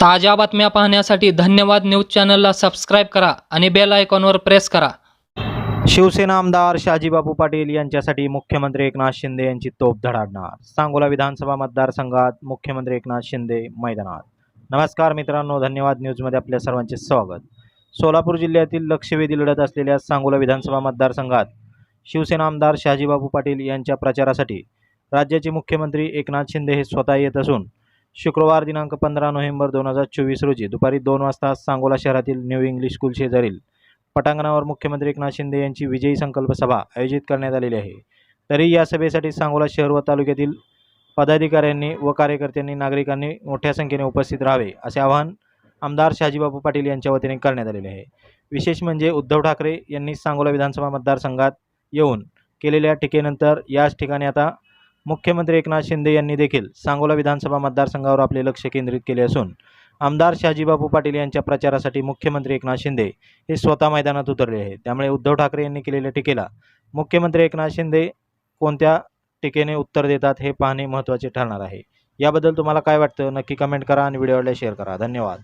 ताज्या बातम्या पाहण्यासाठी धन्यवाद न्यूज चॅनलला सबस्क्राईब करा आणि बेल आयकॉनवर प्रेस करा. शिवसेना आमदार शहाजीबाबू पाटील यांच्यासाठी मुख्यमंत्री एकनाथ शिंदे यांची तोप धडाडणार. सांगोला विधानसभा मतदारसंघात मुख्यमंत्री एकनाथ शिंदे मैदानात. नमस्कार मित्रांनो धन्यवाद न्यूजमध्ये आपल्या सर्वांचे स्वागत. सोलापूर जिल्ह्यातील लक्षवेधी लढत असलेल्या सांगोला विधानसभा मतदारसंघात शिवसेना आमदार शहाजीबाबू पाटील यांच्या प्रचारासाठी राज्याचे मुख्यमंत्री एकनाथ शिंदे हे स्वतः येत असून शुक्रवार दिनांक पंधरा नोव्हेंबर दोन हजार चोवीस रोजी दुपारी दोन वाजता सांगोला शहरातील न्यू इंग्लिश स्कूल शेजारील पटांगणावर मुख्यमंत्री एकनाथ शिंदे यांची विजयी संकल्प सभा आयोजित करण्यात आलेली आहे. तरी या सभेसाठी सांगोला शहर व तालुक्यातील पदाधिकाऱ्यांनी व कार्यकर्त्यांनी नागरिकांनी मोठ्या संख्येने उपस्थित राहावे असे आवाहन आमदार शहाजीबाबू पाटील यांच्या वतीने करण्यात आलेले आहे. विशेष म्हणजे उद्धव ठाकरे यांनी सांगोला विधानसभा मतदारसंघात येऊन केलेल्या टीकेनंतर याच ठिकाणी आता मुख्यमंत्री एकनाथ शिंदे यांनी देखील सांगोला विधानसभा मतदारसंघावर आपले लक्ष केंद्रित केले असून आमदार शहाजीबाबू पाटील यांच्या प्रचारासाठी मुख्यमंत्री एकनाथ शिंदे हे स्वतः मैदानात उतरले आहे त्यामुळे उद्धव ठाकरे यांनी केलेल्या टीकेला मुख्यमंत्री एकनाथ शिंदे कोणत्या टीकेने उत्तर देतात हे पाहणे महत्त्वाचे ठरणार आहे. याबद्दल तुम्हाला काय वाटतं नक्की कमेंट करा आणि व्हिडिओला शेअर करा. धन्यवाद.